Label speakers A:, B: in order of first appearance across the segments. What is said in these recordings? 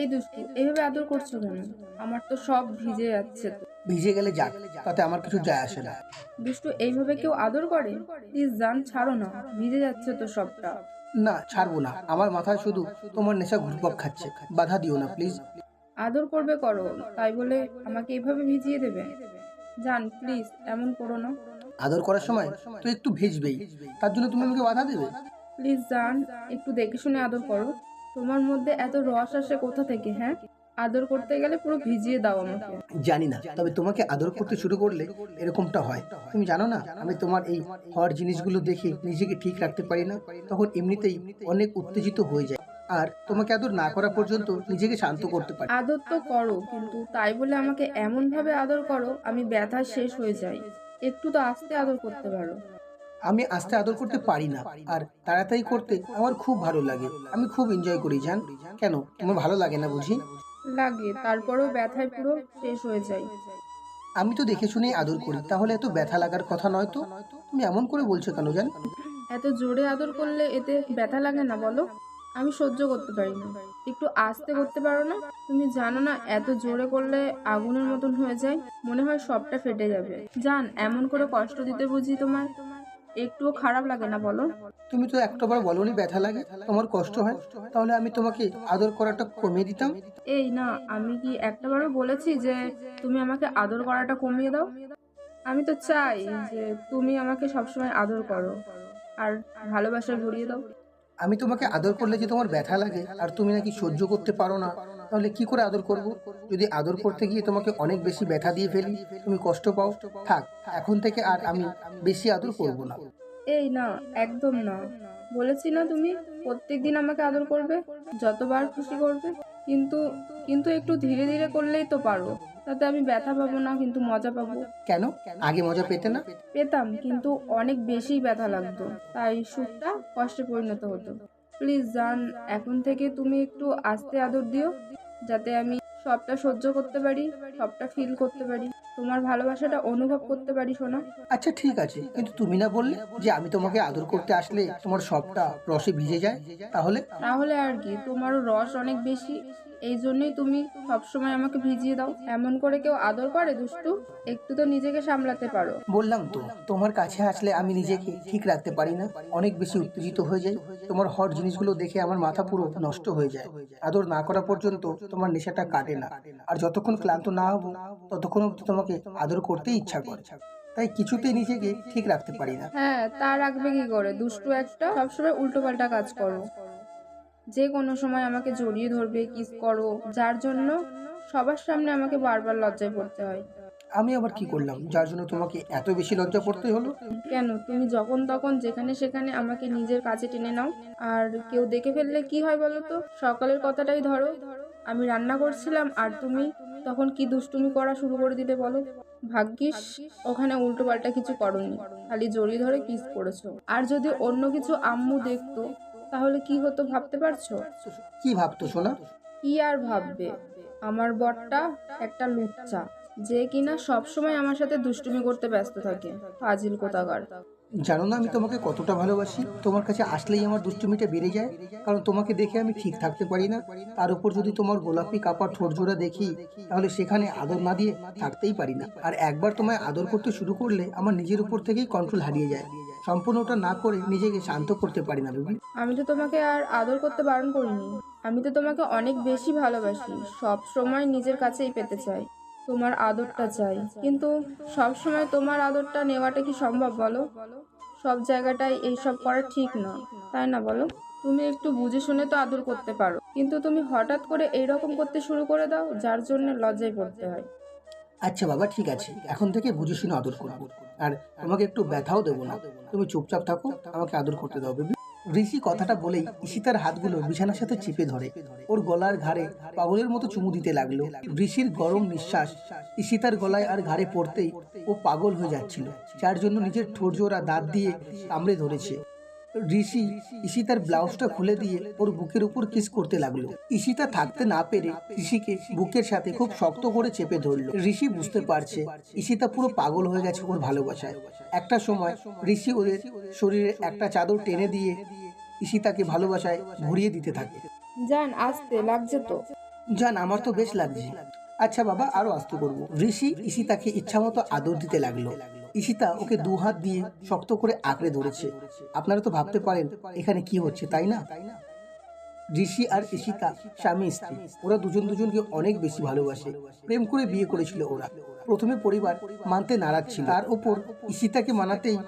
A: এই দুষ্টু এভাবে আদর করছ কেন? আমার তো সব ভিজে যাচ্ছে
B: ভিজে গেলে যাক তাতে আমার কিছু যায় আসে না।
A: দুষ্টু এইভাবে কেউ আদর করে? প্লিজ জান ছাড়ো না। ভিজে যাচ্ছে তো সবটা।
B: না ছাড়বো না। আমার মাথায় শুধু তোমার নেশা ঘুরপাক খাচ্ছে। বাধা দিও না প্লিজ
A: আদর করবে করো তাই বলে আমাকে এইভাবে ভিজিয়ে দেবে? জান প্লিজ এমন করো না।
B: আদর করার সময় তো একটু ভিজবেই। তার জন্য তুমি আমাকে বাধা দেবে?
A: প্লিজ জান একটু দেখে শুনে আদর করো। তোমার মধ্যে এত রস আসে কোথা থেকে হ্যাঁ? আদর করতে গেলে পুরো ভিজিয়ে দাও আমাকে।
B: জানি না তবে তোমাকে আদর করতে শুরু করলে এরকমটা হয়। তুমি জানো না আমি তোমার এই হওয়ার জিনিসগুলো দেখে নিজেকে ঠিক রাখতে পারি না তখন এমনিতেই অনেক উত্তেজিত হয়ে যায়। আর তোমাকে আদর না করা পর্যন্ত নিজেকে শান্ত করতে পারি।
A: আদর তো করো কিন্তু তাই বলে আমাকে এমন ভাবে আদর করো আমি ব্যথা শেষ হয়ে যাই। একটু তো আস্তে আদর করতে পারো।
B: আমি আস্তে আদর করতে পারি না আর তাড়াতাড়ি করতে আমার খুব ভালো লাগে। আমি খুব এনজয় করি জান। কেন? তোমার ভালো লাগে না বুঝি?
A: লাগে তারপরেও ব্যথায় পুরো শেষ হয়ে যায়।
B: আমি তো দেখে শুনেই আদর করি তাহলে এত ব্যথা লাগার কথা নয় তো? তুমি এমন করে বলছো কেন জান?
A: এত জোরে আদর করলে এতে ব্যথা লাগে না বলো? আমি সহ্য করতে পারি না। একটু আস্তে করতে পারো না? তুমি জানো না এত জোরে করলে আগুনের মতন হয়ে যায় মনে হয় সবটা ফেটে যাবে। জান এমন করে কষ্ট দিতে বুঝি তোমার একটুও খারাপ লাগে না বলো?
B: তুমি তো একটাবার বলনি ব্যথা লাগে তোমার কষ্ট হয়। তাহলে আমি তোমাকে আদর করাটা কমিয়ে দিতাম?
A: এই না আমি কি একটাবারও বলেছি যে তুমি আমাকে আদর করাটা কমিয়ে দাও? আমি তো চাই যে তুমি আমাকে সবসময় আদর করো আর ভালোবাসায় ভরিয়ে দাও।
B: আমি তোমাকে আদর করলে যে তোমার ব্যথা লাগে আর তুমি নাকি সহ্য করতে পারো না। তাহলে কি করে আদর করব? যদি আদর করতে গিয়ে তোমাকে অনেক বেশি ব্যথা দিয়ে ফেলি তুমি কষ্ট পাও? থাক এখন থেকে আর আমি বেশি আদর করব না।
A: এই না একদম না। বলেছি না তুমি প্রত্যেকদিন আমাকে আদর করবে যতবার খুশি করবে। কিন্তু কিন্তু একটু ধীরে ধীরে করলেই তো পারো। তাতে আমি ব্যথা পাবো না কিন্তু মজা পাবো।
B: কেন? আগে মজা পেতে না?
A: পেতাম কিন্তু অনেক বেশি ব্যথা লাগতো। তাই সুখটা কষ্টে পরিণত হতো। প্লিজ জান এখন থেকে তুমি একটু আস্তে আদর দিও। যাতে আমি সবটা সহ্য করতে পারি সবটা ফিল করতে পারি। তোমার ভালোবাসাটা অনুভব করতে পারি শোনা
B: আচ্ছা ঠিক আছে। কিন্তু তুমি না বললে যে আমি তোমাকে আদর করতে আসলে তোমার সবটা রসে ভিজে যায়? তাহলে?
A: তাহলে আর কি তোমারও রস অনেক বেশি। এই জন্যই তুমি সবসময় আমাকে ভিজিয়ে দাও। এমন করে কেউ আদর করে দুষ্টু? একটু তো নিজেকে সামলাতে পারো।
B: বললাম তো তোমার কাছে আসলে আমি নিজেকে ঠিক রাখতে পারি না। অনেক বেশি উত্তেজিত হয়ে যাই। তোমার হট জিনিসগুলো দেখে আমার মাথা পুরো নষ্ট হয়ে যায়। আদর না করা পর্যন্ত তোমার নেশাটা কাটে না। আর যতক্ষণ ক্লান্ত না হব ততক্ষণ অব্দি তোমাকে আদর করতে ইচ্ছা করে। তাই কিছুতেই নিজেকে ঠিক রাখতে পারি না।
A: হ্যাঁ তা রাখবে কি করে? দুষ্টু একটা সবসময় উল্টো পাল্টা কাজ করো। যে কোনো সময় আমাকে জড়িয়ে ধরবে কিস করো যার জন্য সবার সামনে আমাকে বারবার লজ্জায় পড়তে হয়।
B: আমি আবার কি করলাম? যার জন্য তোমাকে এত বেশি লজ্জা পড়তে হলো?
A: কেন? তুমি যখন তখন যেখানে সেখানে আমাকে নিজের কাছে টেনে নাও। আর কেউ দেখে ফেললে কি হয় বলো তো? সকালের কথাটাই ধরো। আমি রান্না করছিলাম আর তুমি তখন কি দুষ্টুমি করা শুরু করে দিলে বলো? ভাগ্যিস ওখানে উল্টো পাল্টা কিছু করনি। খালি জড়িয়ে ধরে কিস করেছ আর যদি অন্য কিছু আম্মু দেখতো তাহলে কি হতো ভাবতে পারছ?
B: কি ভাবতো শোনা
A: কি আর ভাববে? আমার বরটা একটা লুচ্চা যে কিনা সবসময় আমার সাথে দুষ্টুমি করতে ব্যস্ত থাকে। ফাজিল কোথাকার
B: জানো না আমি তোমাকে কতটা ভালোবাসি? তোমার কাছে আসলেই আমার দুষ্টুমিটা বেড়ে যায়। কারণ তোমাকে দেখে আমি ঠিক থাকতে পারি না। তার উপর যদি তোমার গোলাপি কাপা ঠোঁটজোড়া দেখি, তাহলে সেখানে আদর না দিয়ে থাকতেই পারি না। আর একবার তোমায় আদর করতে শুরু করলে আমার নিজের উপর থেকেই কন্ট্রোল হারিয়ে যায়। সম্পূর্ণটা না করে নিজেকে শান্ত করতে পারি না রুবি
A: আমি তো তোমাকে আর আদর করতে বারণ করিনি। আমি তো তোমাকে অনেক বেশি ভালোবাসি। সব সময় নিজের কাছেই পেতে চাই। তোমার আদরটা চাই। কিন্তু সব সময় তোমার আদরটা নেওয়াটা কি সম্ভব বলো? সব জায়গাটায় এইসব করা ঠিক না, তাই না বলো? তুমি একটু বুঝে শুনে তো আদর করতে পারো। কিন্তু তুমি হঠাৎ করে এইরকম করতে শুরু করে দাও, যার জন্য লজ্জায় পড়তে হয়।
B: আচ্ছা বাবা, ঠিক আছে। এখন থেকে বুঝে শুনে আদর করব। আর তোমাকে একটু ব্যথাও দেবো না। তুমি চুপচাপ থাকো, আমাকে আদর করতে দাও, বেবি। ঋষি কথাটা বলেই ঈশিতার হাতগুলো বিছানার সাথে চেপে ধরে। ওর গলার ঘাড়ে পাগলের মতো চুমু দিতে লাগল। ঋষির গরম নিঃশ্বাস ঈশিতার গলায় আর ঘাড়ে পড়তেই ও পাগল হয়ে যাচ্ছিল, যার জন্য নিজের ঠোঁটজোড়া দাঁত দিয়ে কামড়ে ধরেছে। ঋষি ঈশিতার ব্লাউজটা খুলে দিয়ে ওর বুকের উপর কিস করতে লাগল। ঈশিতা থাকতে না পেরে ঋষিকে বুকের সাথে খুব শক্ত করে চেপে ধরলো। ঋষি বুঝতে পারছে ঈশিতা পুরো পাগল হয়ে গেছে ওর ভালোবাসায়। একটা সময় ঋষি ওদের শরীরে একটা চাদর টেনে দিয়ে ঈশিতাকে ভালোবাসায় ভরিয়ে দিতে থাকে।
A: জান আসতে লাগছে তো।
B: জান আমার তো বেশ লাগছে। আচ্ছা বাবা আরও আস্তে করব। ঋষি ঈশিতাকে ইচ্ছা মতো আদর দিতে লাগল। ঈশিতা ওকে দু হাত দিয়ে শক্ত করে আঁকড়ে ধরেছে। আপনারা তো ভাবতে পারেন এখানে কি হচ্ছে তাই না? ঋষি আর ঈশিতা স্বামী স্ত্রী ওরা দুজন দুজনকে অনেক বেশি ভালোবাসে। প্রেম করে বিয়ে করেছিল ওরা। প্রথমে পরিবার মানতে নারাজ ছিল। তার উপর ঈশিতাকে মানাতেই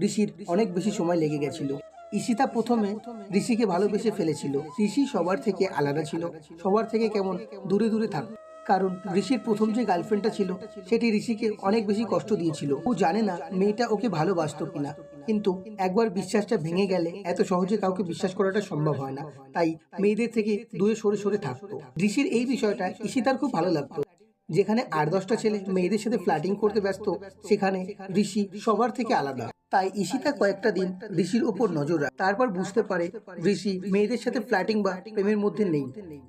B: ঋষির অনেক বেশি সময় লেগে গেছিল। ঈশিতা প্রথমে ঋষিকে ভালোবেসে ফেলেছিল। ঋষি সবার থেকে আলাদা ছিল, সবার থেকে কেমন দূরে দূরে থাকত কারণ ঋষির প্রথম যে গার্লফ্রেন্ডটা ছিল, সেটি ঋষিকে অনেক বেশি কষ্ট দিয়েছিল। ও জানে না মেয়েটা ওকে ভালোবাসতো কিনা। কিন্তু একবার বিশ্বাসটা ভেঙে গেলে এত সহজে কাউকে বিশ্বাস করাটা সম্ভব হয় না। তাই মেয়েদের থেকে দূরে সরে সরে থাকতো। ঋষির এই বিষয়টা ঈশিতার খুব ভালো লাগতো। যেখানে আট দশটা ছেলে মেয়েদের সাথে ফ্ল্যাটিং করতে ব্যস্ত, সেখানে ঋষি সবার থেকে আলাদা। তাই ঈশিতা কয়েকটা দিন ঋষির উপর নজর রাখে। তারপর বুঝতে পারে ঋষি মেয়েদের সাথে ফ্ল্যাটিং বা প্রেমের মধ্যে নেই।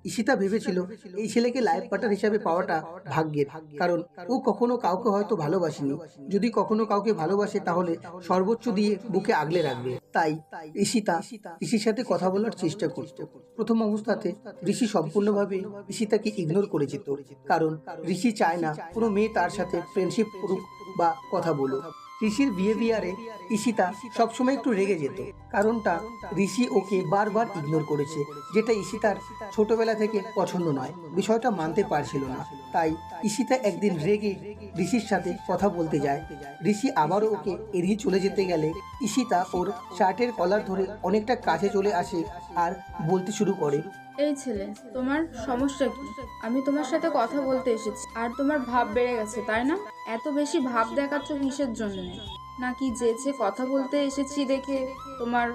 B: ঈশিতা ভেবেছিল এই ছেলেকে লাইফ পার্টনার হিসাবে পাওয়াটা ভাগ্যের, কারণ ও কখনো কাউকে হয়তো ভালোবাসেনি। যদি কখনো কাউকে ভালোবাসে, তাহলে সর্বোচ্চ দিয়ে বুকে আগলে রাখবে। তাই ঈশিতা ঋষির সাথে কথা বলার চেষ্টা করত। প্রথম অবস্থাতে ঋষি সম্পূর্ণভাবে ঈশিতাকে ইগনোর করে যেত, কারণ ঋষি চায় না কোনো মেয়ে তার সাথে ফ্রেন্ডশিপ করুক বা কথা বলুক। ঋষির বিহেভিয়ারে ঈশিতা সবসময় একটু রেগে যেত। কারণটা ঋষি ওকে বারবার ইগনোর করেছে, যেটা ঈশিতার ছোটবেলা থেকে পছন্দ নয়। বিষয়টা মানতে পারছিল না। তাই ঈশিতা একদিন রেগে ঋষির সাথে কথা বলতে যায়। ঋষি আবারও ওকে এড়িয়ে চলে যেতে গেলে ঈশিতা ওর শার্টের কলার ধরে অনেকটা কাছে চলে আসে আর বলতে শুরু করে
A: এই ছেলে তোমার সমস্যা কি? আমি তোমার সাথে কথা বলতে এসেছি। আর তোমার ভাব বেড়ে গেছে তাই না? এত বেশি ভাব দেখাচ্ছ কিসের জন্য? নাকি যেচে কথা বলতে এসেছি দেখে তোমার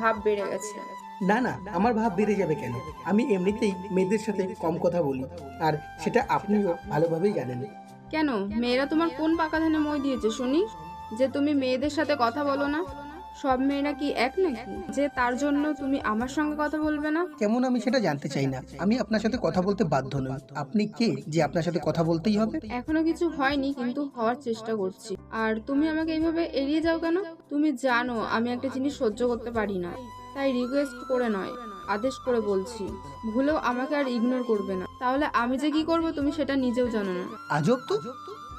A: ভাব বেড়ে গেছে?
B: না না আমার ভাব বেড়ে যাবে কেন? আমি এমনিতেই মেয়েদের সাথে কম কথা বলি আর সেটা আপনিও ভালোভাবেই জানেন।
A: কেন? মেয়েরা তোমার কোন পাকা ধানে মই দিয়েছে শুনি? যে তুমি মেয়েদের সাথে কথা বলো না? সব মেয়েরা কি এক নাকি? যে তার জন্য তুমি আমার সঙ্গে কথা বলবে না?
B: কেমন আমি সেটা জানতে চাই না। আমি আপনার সাথে কথা বলতে বাধ্য নই। আপনি কে যে আপনার সাথে কথা বলতেই হবে?
A: এখনও কিছু হয়নি কিন্তু হওয়ার চেষ্টা করছি। আর তুমি আমাকে এইভাবে এড়িয়ে যাও কেন? তুমি জানো আমি একটা জিনিস সহ্য করতে পারি না। তাই রিকোয়েস্ট করে নয় আদেশ করে বলছি। ভুলেও আমাকে আর ইগনোর করবে না। তাহলে আমি যে কি করব তুমি সেটা নিজেও জানো না।
B: আজব তো।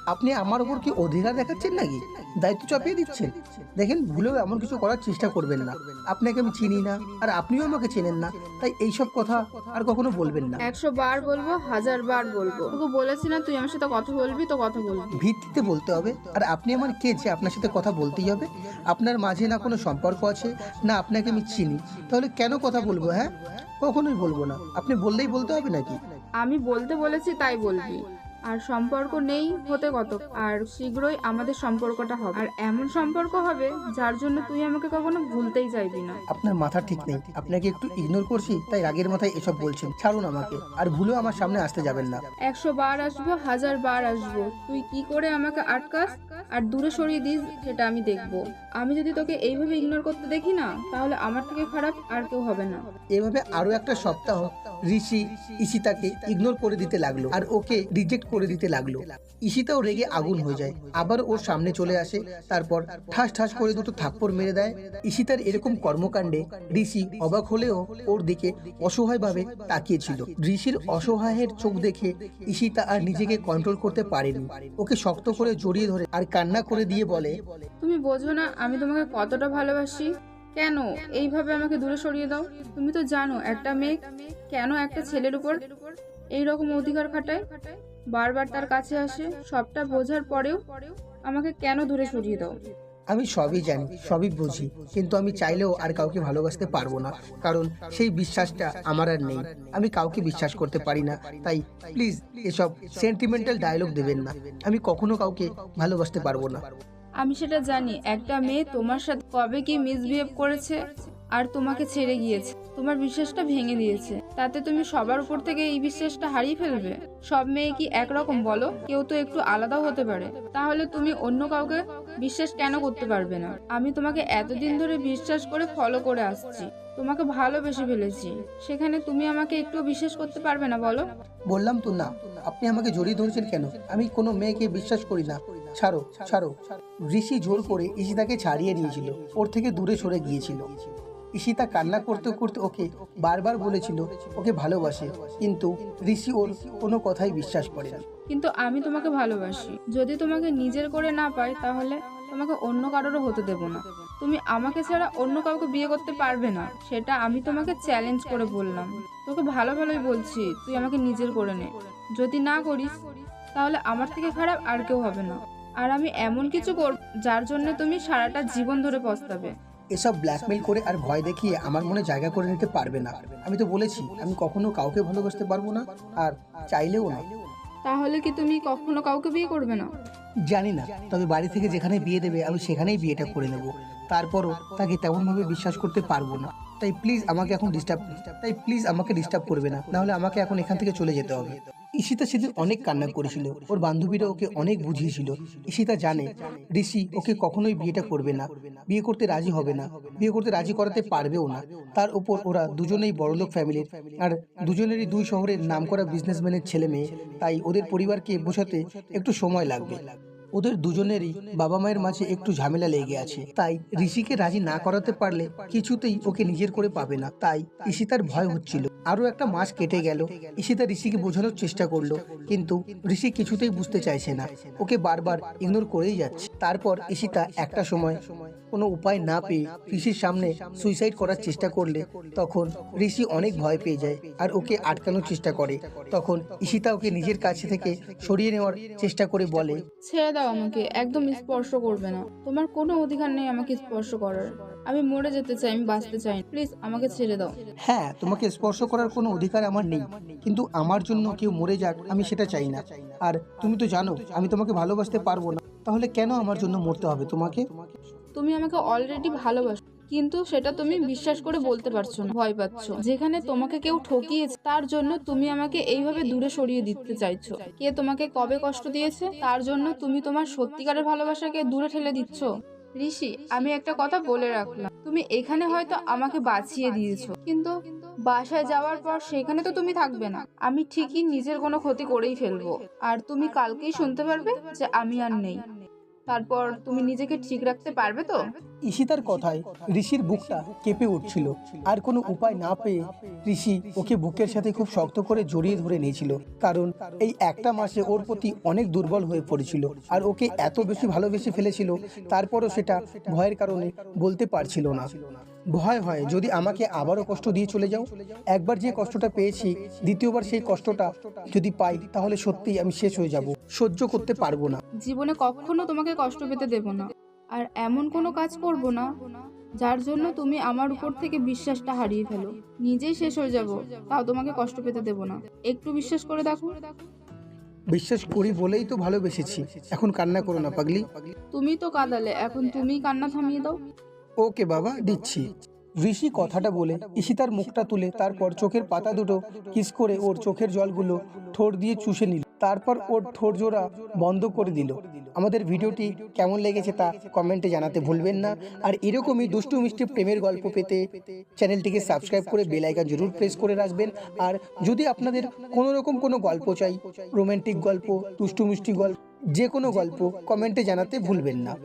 B: আপনি আমার উপর কি অধিকার দেখাচ্ছেন নাকি? দায়িত্ব চাপিয়ে দিচ্ছেন? দেখেন ভুলেও এমন কিছু করার চেষ্টা করবেন না। আপনাকে আমি চিনি না আর আপনিও আমাকে চেনেন না। তাই এইসব কথা আর কখনো বলবেন না।
A: একশো বার বলব হাজার বার বলব। তোকে বলেছি না তুই আমার সাথে কথা বলবি তো কথা বলবি।
B: ভিত্তিতে বলতে হবে। আর আপনি আমার কে যে আপনার সাথে কথা বলতেই হবে? আপনার মাঝে না কোনো সম্পর্ক আছে না আপনাকে আমি চিনি। তাহলে কেন কথা বলব হ্যাঁ? কখনোই বলব না। আপনি বললেই বলতে হবে নাকি?
A: আমি বলতে বলেছি তাই বলবি। আর সম্পর্ক নেই হতে কত আর শীঘ্রই আমাদের সম্পর্কটা হবে। আর এমন সম্পর্ক হবে যার জন্য তুই আমাকে কখনো ভুলতেই চাইবি না।
B: আপনার মাথা ঠিক নেই। আপনাকে একটু ইগনোর করছি তাই রাগের মাথায় এসব বলছেন। ছাড়ুন আমাকে আর ভুলেও আমার সামনে আসতে যাবেন না।
A: একশো বার আসব হাজার বার আসব। তুই কি করে আমাকে আটকাস? আর দূরে সরিয়ে দিস সেটা আমি দেখব। আমি যদি তোকে এইভাবে ইগনোর করতে দেখি না তাহলে আমার থেকে খারাপ আর কেউ হবে না।
B: এভাবে আরও একটা সপ্তাহ ঋষি ঈশিতাকে ইগনোর করে দিতে লাগল। আর ওকে রিজেক্ট করে দিতে লাগল। ঈশিতাও রেগে আগুন হয়ে যায়। আবার ওর সামনে চলে আসে। তারপর ঠাস ঠাস করে দুটো থাপ্পড় মেরে দেয়। ঈশিতার এরকম কর্মকাণ্ডে ঋষি অবাক হলেও ওর দিকে অসহায়ভাবে তাকিয়েছিল। ঋষির অসহায়ের চোখ দেখে ঈশিতা আর নিজেকে কন্ট্রোল করতে পারেনি। ওকে শক্ত করে জড়িয়ে ধরে আর কান্না করে দিয়ে বলে
A: তুমি বোঝো না আমি তোমাকে কতটা ভালোবাসি। কেন? এইভাবে আমাকে দূরে সরিয়ে দাও। তুমি তো জানো একটা মেয়ে কেন একটা ছেলের উপর এই রকম অধিকার খাটায়? বারবার তার কাছে আসে সবটা বোঝার পরেও আমাকে কেন দূরে সরিয়ে দাও?
B: আমি সবই জানি সবই বুঝি কিন্তু আমি চাইলেও আর কাউকে ভালোবাসতে পারব না কারণ সেই বিশ্বাসটা আমার আর নেই। আমি কাউকে বিশ্বাস করতে পারি না তাই প্লিজ এসব সেন্টিমেন্টাল ডায়লগ দেবেন না। আমি কখনো কাউকে ভালোবাসতে পারব না।
A: আমি সেটা জানি একটা মেয়ে তোমার সাথে কবে কি মিসবিহেভ করেছে? আর তোমাকে ছেড়ে গিয়েছে। তোমার বিশ্বাসটা ভেঙে দিয়েছে। তাতে তুমি সবার উপর থেকে এই বিশ্বাসটা হারিয়ে ফেলবে। সব মেয়ে কি একরকম, বলো? কেউ তো একটু আলাদাও হতে পারে। তাহলে তুমি অন্য কাউকে বিশ্বাস কেন করতে পারবে না? আমি তোমাকে এতদিন ধরে বিশ্বাস করে ফলো করে আসছি। তোমাকে ভালোবেসে ফেলেছি। সেখানে তুমি আমাকে একটু বিশ্বাস করতে পারবে না, বলো?
B: বললাম তো না। আপনি আমাকে জড়িয়ে ধরেছেন কেন? আমি কোনো মেয়েকে বিশ্বাস করি না। ছাড়ো ছাড়ো। ঋষি জোর করে ঈশিতাকে ছাড়িয়ে নিয়েছিল ওর থেকে দূরে সরে গিয়েছিল। ঈশিতা কান্না করতে করতে ওকে বারবার বলেছিল, ওকে ভালোবাসে। কিন্তু ঋষি ওর কোনো কথাই বিশ্বাস করে না।
A: কিন্তু আমি তোমাকে ভালোবাসি। যদি তোমাকে নিজের করে না পাই, তাহলে তোমাকে অন্য কারোরও হতে দেব না। তুমি আমাকে ছাড়া অন্য কাউকে বিয়ে করতে পারবে না, সেটা আমি তোমাকে চ্যালেঞ্জ করে বললাম। তোকে ভালো ভালোই বলছি, তুই আমাকে নিজের করে নে। যদি না করিস, তাহলে আমার থেকে খারাপ আর কেউ হবে না। আর আমি এমন কিছু করব, যার জন্য তুমি সারাটা জীবন ধরে পস্তাবে।
B: এসব ব্ল্যাকমেল করে আর ভয় দেখিয়ে আমার মনে জায়গা করে নিতে পারবে না। আমি তো বলেছি আমি কখনো কাউকে ভালোবাসতে পারব না আর চাইলেও না।
A: তাহলে কি তুমি কখনো কাউকে বিয়ে করবে না?
B: জানি না তবে বাড়ি থেকে যেখানে বিয়ে দেবে আমি সেখানেই বিয়েটা করে নেব। তারপরও তাকে তেমনভাবে বিশ্বাস করতে পারব না। তাই প্লিজ আমাকে এখন ডিস্টার্ব তাই প্লিজ আমাকে ডিস্টার্ব করবে না। নাহলে আমাকে এখন এখান থেকে চলে যেতে হবে। ঈশিতা সেদিন অনেক কান্না করেছিল। ওর বান্ধবীরা ওকে অনেক বুঝিয়েছিল। ঈশিতা জানে ঋষি ওকে কখনোই বিয়েটা করবে না। বিয়ে করতে রাজি হবে না। বিয়ে করতে রাজি করাতে পারবেও না। তার উপর ওরা দুজনেই বড়লোক ফ্যামিলির আর দুজনেরই দুই শহরের নামকরা বিজনেসম্যানের ছেলে মেয়ে তাই ওদের পরিবারকে বোঝাতে একটু সময় লাগবে। ওদের দুজনেরই বাবা মায়ের মাঝে একটু ঝামেলা লেগে আছে। তাই ঋষিকে রাজি না করাতে পারলে কিছুতেই ওকে নিজের করে পাবে না। তাই ঈশিতার ভয় হচ্ছিল। আরও একটা মাস কেটে গেল। ঈশিতা ঋষিকে বোঝানোর চেষ্টা করল। কিন্তু ঋষি কিছুতেই বুঝতে চাইছে না। ওকে বারবার ইগনোর করেই যাচ্ছে। তারপর ঈশিতা একটা সময় কোনো উপায় না পেয়ে ঋষির সামনে সুইসাইড করার চেষ্টা করলে তখন ঋষি অনেক ভয় পেয়ে যায় আর ওকে আটকানোর চেষ্টা করে। তখন ঈশিতা ওকে নিজের কাছে থেকে সরিয়ে নেওয়ার চেষ্টা করে বলে
A: ছেড়ে দাও আমাকে একদম স্পর্শ করবে না। তোমার কোনো অধিকার নেই আমাকে স্পর্শ করার। আমি মরে যেতে চাই আমি বাঁচতে চাই। প্লিজ আমাকে ছেড়ে দাও।
B: হ্যাঁ তোমাকে স্পর্শ করার কোনো অধিকার আমার নেই। কিন্তু আমার জন্য কেউ মরে যাক আমি সেটা চাই না। আর তুমি তো জানো আমি তোমাকে ভালোবাসতে পারব না। তাহলে কেন আমার জন্য মরতে হবে তোমাকে?
A: তুমি আমাকে অলরেডি ভালোবাসো। কিন্তু সেটা তুমি বিশ্বাস করে বলতে পারছ না। ভয় পাচ্ছ। যেখানে তোমাকে কেউ ঠকিয়েছে, তার জন্য তুমি আমাকে এইভাবে দূরে সরিয়ে দিতে চাইছো। কে তোমাকে কবে কষ্ট দিয়েছে, তার জন্য তুমি তোমার সত্যিকারের ভালোবাসাকে দূরে ঠেলে দিচ্ছ? ঋষি, আমি একটা কথা বলে রাখলাম। তুমি এখানে হয়তো আমাকে বাঁচিয়ে দিয়েছ। কিন্তু বাসায় যাওয়ার পর সেখানে তো তুমি থাকবে না। আমি ঠিকই নিজের কোনো ক্ষতি করেই ফেলব। আর তুমি কালকেই শুনতে পারবে যে আমি আর নেই। তারপর তুমি নিজেকে ঠিক রাখতে পারবে তো?
B: ঈশিতার কথায় ঋষির বুকটা কেঁপে উঠছিল। আর কোনো উপায় না পেয়ে ঋষি ওকে বুকের সাথে খুব শক্ত করে জড়িয়ে ধরে নিয়েছিল। কারণ এই একটা মাসে ওর প্রতি অনেক দুর্বল হয়ে পড়েছিল। আর ওকে এত বেশি ভালোবেসে ফেলেছিল, তারপরও সেটা ভয়ের কারণে বলতে পারছিল না। ভয় হয় যদি আমাকে আবারও কষ্ট দিয়ে চলে যাও। একবার যে কষ্টটা পেয়েছি দ্বিতীয়বার সেই কষ্টটা যদি পাই তাহলে সত্যিই আমি শেষ হয়ে যাব। সহ্য করতে পারব না।
A: জীবনে কখনো তোমাকে কষ্ট পেতে দেব না। আর এমন কোনো কাজ করব না যার জন্য তুমি আমার উপর থেকে বিশ্বাসটা হারিয়ে ফেলো। নিজেই শেষ হয়ে যাব তাও তোমাকে কষ্ট পেতে দেব না। একটু বিশ্বাস করে দেখো।
B: বিশ্বাস করি বলেই তো ভালোবেসেছি। এখন কান্না করো না পাগলি।
A: তুমি তো কাঁদালে এখন তুমিই কান্না থামিয়ে দাও।
B: ওকে বাবা দিচ্ছি। ঋষি কথাটা বলে ঈশিতার মুখটা তুলে তারপর চোখের পাতা দুটো কিস করে ওর চোখের জলগুলো ঠোঁট দিয়ে চুষে নিল। তারপর ওর ঠোঁট জোড়া বন্ধ করে দিল। আমাদের ভিডিওটি কেমন লেগেছে তা কমেন্টে জানাতে ভুলবেন না। আর এরকমই দুষ্টু, মিষ্টি, প্রেমের গল্প পেতে চ্যানেলটিকে সাবস্ক্রাইব করে বেল আইকন জরুর প্রেস করে রাখবেন। আর যদি আপনাদের কোনো রকম কোনো গল্প চাই, রোমান্টিক গল্প, দুষ্টু, মিষ্টি গল্প, যে কোনো গল্প কমেন্টে জানাতে ভুলবেন না।